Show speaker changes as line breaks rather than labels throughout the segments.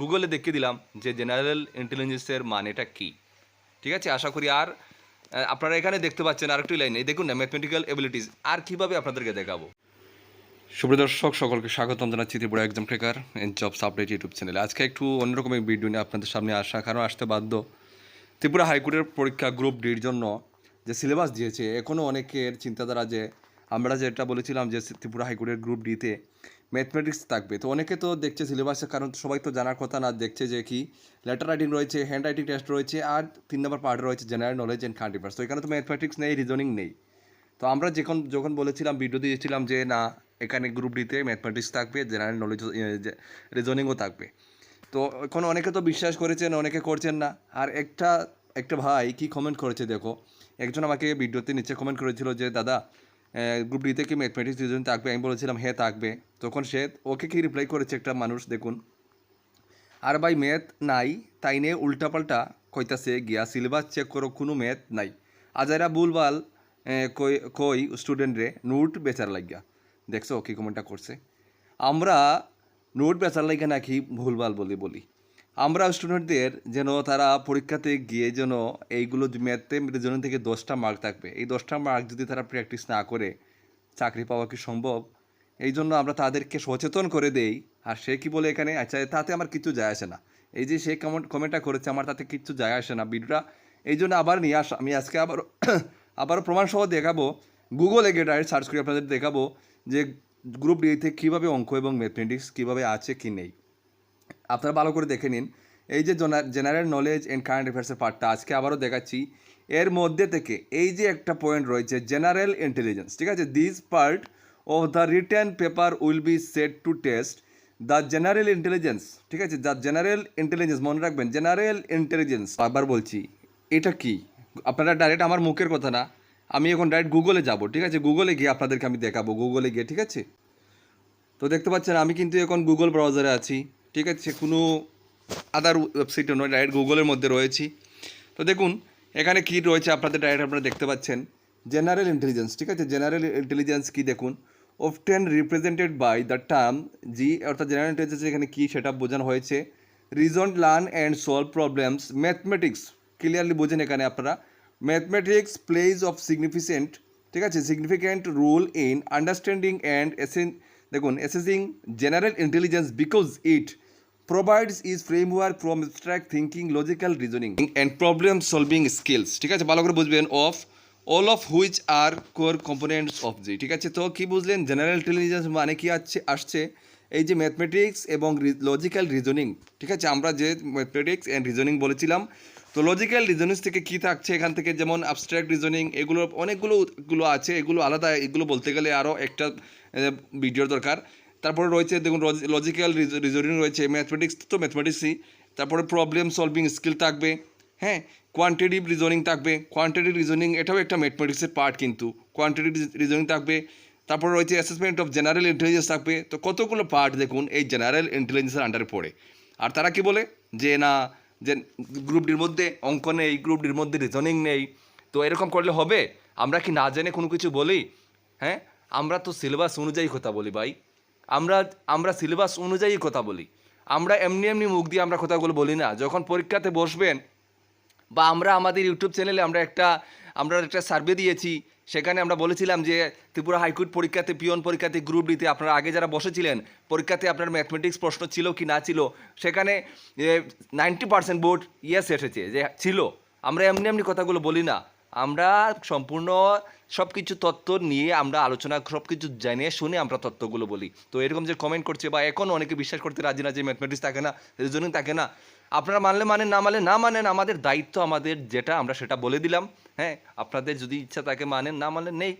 গুগলে দেখিয়ে দিলাম যে জেনারেল ইন্টেলিজেন্সের মানেটা কী। ঠিক আছে? আশা করি আর আপনারা এখানে দেখতে পাচ্ছেন আরেকটি লাইনে। দেখুন না ম্যাথমেটিক্যাল এবিলিটিস আর কীভাবে আপনাদেরকে দেখাবো? সুপ্রদর্শক সকলকে স্বাগতম জানাচ্ছি Tripura exam tracker and jobs update YouTube চ্যানেলে আজকে একটু অন্যরকম ভিডিও নিয়ে আপনাদের সামনে আসা, কারণ আসতে বাধ্য। ত্রিপুরা হাইকোর্টের পরীক্ষা গ্রুপ ডির জন্য যে সিলেবাস দিয়েছে এখনও অনেকের চিন্তাধারা যে আমরা যেটা বলেছিলাম যে ত্রিপুরা হাইকোর্টের গ্রুপ ডিতে ম্যাথমেটিক্স থাকবে। তো অনেকে তো দেখছে সিলেবাসের কারণ সবাই তো জানার কথা না, দেখছে যে কি লেটার রাইটিং রয়েছে হ্যান্ড রাইটিং টেস্ট রয়েছে, আর তিন নম্বর পার্ট রয়েছে, জেনারেল নলেজ অ্যান্ড কারেন্ট তো এখানে তো ম্যাথমেটিক্স নেই, রিজনিং নেই। তো আমরা যখন যখন বলেছিলাম ভিডিও দিয়েছিলাম যে না, এখানে গ্রুপ ডিতে ম্যাথমেটিক্স থাকবে, জেনারেল নলেজ রিজনিংও থাকবে। তো এখন অনেকে তো বিশ্বাস করেছেন, অনেকে করছেন না। আর একটা একটা ভাই কি কমেন্ট করেছে দেখো, একজন আমাকে ভিডিওতে নিচে কমেন্ট করেছিল যে, দাদা গ্রুপ ডিতে কি ম্যাথমেটিক্স রিজন থাকবে? আমি বলেছিলাম হ্যাঁ থাকবে। তখন সে ওকে কি রিপ্লাই করেছে একটা মানুষ? দেখুন। আর ভাই ম্যাথ নাই। তাই নিয়ে উল্টাপাল্টা কইতাছে গিয়া সিলেবাস চেক করো কোনো ম্যাথ নাই। আজারা এ, কই কই স্টুডেন্টরে নোট বেচার লাগিয়া। দেখছ কি কমেন্টটা করছে? আমরা নোট বেচার লাগিয়া নাকি ভুলভাল বলি বলি। আমরা স্টুডেন্টদের যেন তারা পরীক্ষাতে গিয়ে যেন এইগুলো ম্যাথে রিজনিং থেকে দশটা মার্ক থাকবে। এই দশটা মার্ক যদি তারা প্র্যাকটিস না করে, চাকরি পাওয়া কি সম্ভব? এই জন্য আমরা তাদেরকে সচেতন করে দেই। আর সে কি বলে এখানে? আচ্ছা তাতে আমার কিছু যায় আসে না। এই যে সে কমেন্ট কমেন্টটা করেছে, আমার তাতে কিচ্ছু যায় আসে না ভিডিওটা এই জন্য আবার নিয়ে আস, আমি আজকে আবার, আবারও প্রমাণসহ দেখাবো। গুগলে গিয়ে ডাইরেক্ট সার্চ করে আপনাদের দেখাবো যে গ্রুপ ডিতে কীভাবে অঙ্ক এবং ম্যাথমেটিক্স কীভাবে আছে কি নেই। আপনারা ভালো করে দেখে নিন। এই যে জেনারেল নলেজ অ্যান্ড কারেন্ট অ্যাফেয়ার্সের পার্টটা আজকে আবারও দেখাচ্ছি। এর মধ্যে থেকে এই যে একটা পয়েন্ট রয়েছে, জেনারেল ইন্টেলিজেন্স, ঠিক আছে? This part of the written paper will be set to test the general intelligence ঠিক আছে? দ্য জেনারেল ইন্টেলিজেন্স মনে রাখবেন জেনারেল ইন্টেলিজেন্স আবার বলছি, এটা কি? আপনারা ডাইরেক্ট আমার মুখের কথা না, আমি এখন ডাইরেক্ট গুগলে যাব, ঠিক আছে? গুগলে গিয়ে আপনাদেরকে আমি দেখাবো গুগলে গিয়ে, ঠিক আছে? তো দেখতে পাচ্ছেন, আমি কিন্তু এখন গুগল ব্রাউজারে আছি। ঠিক আছে কোনো আদার ওয়েবসাইটে নয় ডাইরেক্ট গুগলের মধ্যে রয়েছি। তো দেখুন, এখানে কি রয়েছে আপনাদের ডাইরেক্ট আপনারা দেখতে পাচ্ছেন। জেনারেল ইন্টেলিজেন্স ঠিক আছে? জেনারেল ইন্টেলিজেন্স কি দেখুন? Often represented by the term G অর্থাৎ জেনারেল ইন্টেলিজেন্স এখানে কী সেটা বোঝানো হয়েছে। Reason learn and solve problems mathematics clearly বোঝেন এখানে আপনারা। ম্যাথমেটিক্স প্লেজ অফ সিগনিফিসেন্ট ঠিক আছে? Significant role in understanding and assessing দেখুন assessing general intelligence because it provides is framework from abstract thinking, logical reasoning, and problem solving skills. ঠিক আছে? ভালো করে বুঝবেন of all of which are core components of G ঠিক আছে? তো কি বুঝলেন? জেনারেল ইন্টেলিজেন্স মানে কি আসছে আসছে এই যে ম্যাথমেটিক্স এবং লজিক্যাল রিজনিং ঠিক আছে? আমরা যে ম্যাথমেটিক্স অ্যান্ড রিজনিং বলেছিলাম, তো লজিক্যাল রিজনিংস থেকে কী থাকছে এখান থেকে? যেমন অ্যাবস্ট্রাক্ট রিজনিং এগুলো অনেকগুলো, গুলো আছে, এগুলো আলাদা, এগুলো বলতে গেলে আরও একটা ভিডিওর দরকার। তারপরে রয়েছে দেখুন লজিক্যাল রিজনিং রয়েছে ম্যাথমেটিক্স তো ম্যাথমেটিক্সই তারপরে প্রবলেম সলভিং স্কিল থাকবে হ্যাঁ? কোয়ান্টিটিভ রিজনিং থাকবে। কোয়ান্টিটিভ রিজনিং এটাও একটা ম্যাথমেটিক্সের পার্ট কিন্তু। কোয়ান্টিটিভ রিজনিং থাকবে। তারপরে রয়েছে অ্যাসেসমেন্ট অফ জেনারেল ইন্টেলিজেন্স থাকবে। তো কতগুলো পার্ট দেখুন এই জেনারেল ইন্টেলিজেন্সের আন্ডারে পড়ে। আর তারা কি বলে? যে না, যে গ্রুপ ডির মধ্যে অঙ্ক নেই গ্রুপ ডির মধ্যে রিজনিং নেই। তো এরকম করলে হবে? আমরা কি না জেনে কোনো কিছু বলি? হ্যাঁ? আমরা তো সিলেবাস অনুযায়ী কথা বলি ভাই। আমরা আমরা সিলেবাস অনুযায়ী কথা বলি। আমরা এমনি এমনি মুখ দিয়ে আমরা কথাগুলো বলি না। যখন পরীক্ষাতে বসবেন বা আমরা আমাদের ইউটিউব চ্যানেলে আমরা একটা আমরা একটা সার্ভে দিয়েছি, সেখানে আমরা বলেছিলাম যে ত্রিপুরা হাইকোর্ট পরীক্ষাতে পিয়ন পরীক্ষাতে গ্রুপ ডিতে আপনারা আগে যারা বসেছিলেন, পরীক্ষাতে আপনার ম্যাথমেটিক্স প্রশ্ন ছিল কি না ছিল, সেখানে নাইনটি পার্সেন্ট বোর্ড ইয়েস এসেছে, যে ছিল। আমরা এমনি এমনি কথাগুলো বলি না। আমরা সম্পূর্ণ সব কিছু তত্ত্ব নিয়ে আমরা আলোচনা সব কিছু জেনে শুনে আমরা তত্ত্বগুলো বলি। তো এরকম যে কমেন্ট করছে বা এখন অনেকে বিশ্বাস করতে রাজি না যে ম্যাথমেটিক্স থাকে না রিজনিং থাকে না, আপনারা মানলে মানেন, না মানলে না মানেন, আমাদের দায়িত্ব আমাদের যেটা, আমরা সেটা বলে দিলাম। হ্যাঁ আপনাদের যদি ইচ্ছা থাকে মানেন, না মানলে নেই।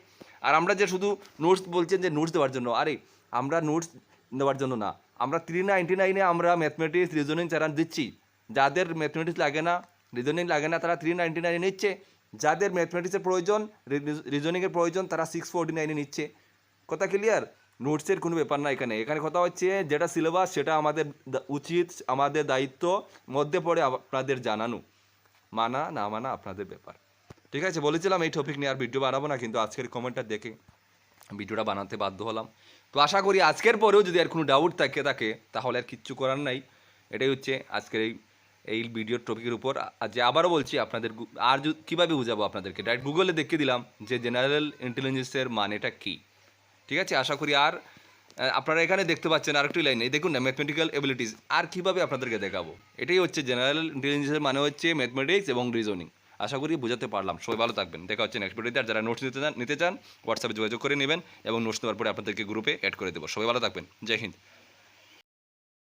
আর আমরা যে শুধু নোটস বলছেন যে নোটস দেওয়ার জন্য, আরে আমরা নোটস দেওয়ার জন্য না, আমরা থ্রি নাইনটি নাইনে আমরা ম্যাথমেটিক্স রিজনিং চারান দিচ্ছি। যাদের ম্যাথমেটিক্স লাগে না রিজনিং লাগে না, তারা থ্রি নাইনটি নাইনে নিচ্ছে। যাদের ম্যাথমেটিক্সের প্রয়োজন রিজনিংয়ের প্রয়োজন, তারা সিক্স ফোরটি নাইনে নিচ্ছে। কথা ক্লিয়ার নোটসের কোনো ব্যাপার না এখানে। এখানে কথা হচ্ছে, যেটা সিলেবাস সেটা আমাদের উচিত, আমাদের দায়িত্ব, মধ্যে পড়ে আপনাদের জানানো। মানা, না মানা আপনাদের ব্যাপার। ঠিক আছে, বলেছিলাম এই টপিক নিয়ে আর ভিডিও বানাবো না, কিন্তু আজকের কমেন্টটা দেখে ভিডিওটা বানাতে বাধ্য হলাম। তো আশা করি আজকের পরেও যদি আর কোনো ডাউট থাকে থাকে, তাহলে আর কিচ্ছু করার নাই। এটাই হচ্ছে আজকের এই এই ভিডিওর টপিকের উপর। যে আবারও বলছি আপনাদের আর কীভাবে বুঝাবো আপনাদেরকে? ডাইরেক্ট গুগলে দেখিয়ে দিলাম যে জেনারেল ইন্টেলিজেন্সের মানেটা কী। ঠিক আছে? আশা করি আর আপনারা এখানে দেখতে পাচ্ছেন আরেকটি লাইনে দেখুন না ম্যাথমেটিক্যাল এবিলিটিস আর কীভাবে আপনাদেরকে দেখাবো? এটাই হচ্ছে জেনারেল ইন্টেলিজেন্সের মানে হচ্ছে ম্যাথমেটিক্স এবং রিজনিং আশা করি বোঝাতে পারলাম। সবাই ভালো থাকবেন। দেখা হচ্ছে নেক্সট ভিডিওতে আর যারা নোটস নিতে চান নিতে চান হোয়াটসঅ্যাপে যোগাযোগ করে নেবেন এবং নোটস নেওয়ার পরে আপনাদেরকে গ্রুপে অ্যাড করে দেবো। সবাই ভালো থাকবেন। জয় হিন্দ।